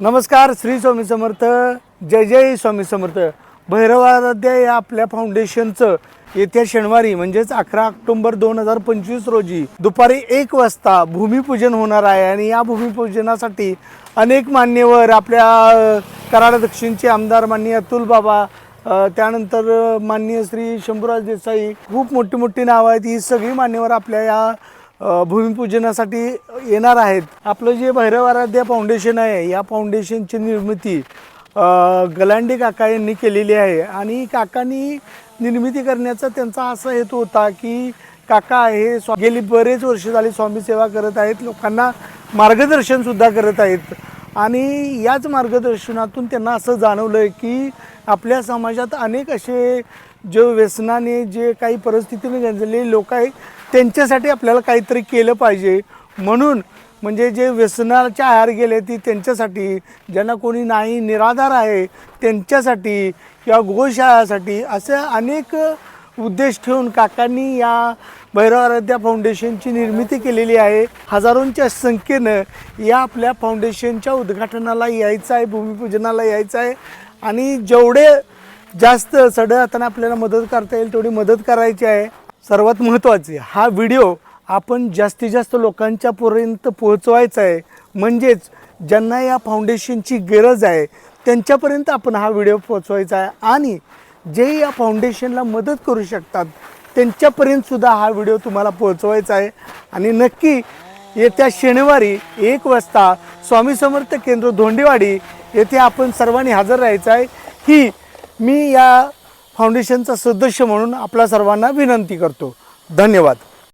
नमस्कार श्री स्वामी समर्थ जय जय स्वामी समर्थ. भैरवाराध्या या आपल्या फाउंडेशनचं येत्या शनिवारी म्हणजेच अकरा ऑक्टोबर दोन हजार पंचवीस रोजी दुपारी एक वाजता भूमिपूजन होणार आहे आणि या भूमिपूजनासाठी अनेक मान्यवर आपल्या कराड दक्षिणचे आमदार माननीय अतुल बाबा त्यानंतर माननीय श्री शंभूराज देसाई खूप मोठी मोठी नावं आहेत. ही सगळी मान्यवर आपल्या या भूमिपूजनासाठी येणार आहेत. आपलं जे भैरव आराध्या फाउंडेशन आहे या फाउंडेशनची निर्मिती गलांडी गलांडे काका यांनी केलेली आहे. आणि काकांनी निर्मिती करण्याचा त्यांचा असा हेतू होता की काका हे स्वा गेली बरेच वर्ष झाली स्वामी सेवा करत आहेत लोकांना मार्गदर्शनसुद्धा करत आहेत. आणि याच मार्गदर्शनातून त्यांना असं जाणवलं आहे की आपल्या समाजात अनेक असे जे व्यसनाने जे काही परिस्थितीने गंजलेले लोक आहे त्यांच्यासाठी आपल्याला काहीतरी केलं पाहिजे. म्हणून म्हणजे जे व्यसनाच्या आहार गेले ती त्यांच्यासाठी ज्यांना कोणी नाही निराधार आहे त्यांच्यासाठी किंवा गोशाळासाठी असे अनेक उद्देश ठेवून काकांनी या भैरव आराध्या फाउंडेशनची निर्मिती केलेली आहे. हजारोंच्या संख्येनं या आपल्या फाउंडेशनच्या उद्घाटनाला यायचं आहे भूमिपूजनाला यायचं आहे. आणि जेवढे जास्त सड हाताने आपल्याला मदत करता येईल तेवढी मदत करायची आहे. सर्वात महत्त्वाचे हा व्हिडिओ आपण जास्तीत जास्त लोकांच्या पर्यंत पोहोचवायचा आहे. म्हणजेच ज्यांना या फाउंडेशनची गरज आहे त्यांच्यापर्यंत आपण हा व्हिडिओ पोहोचवायचा आहे. आणि जे या फाउंडेशनला मदत करू शकतात त्यांच्यापर्यंत सुद्धा हा व्हिडिओ तुम्हाला पोहोचवायचा आहे. आणि नक्की येत्या शनिवारी एक वाजता स्वामी समर्थ केंद्र धोंडेवाडी येथे आपण सर्वांनी हजर राहायचं आहे. ही मी या फाउंडेशनचा सदस्य म्हणून आपल्या सर्वांना विनंती करतो. धन्यवाद.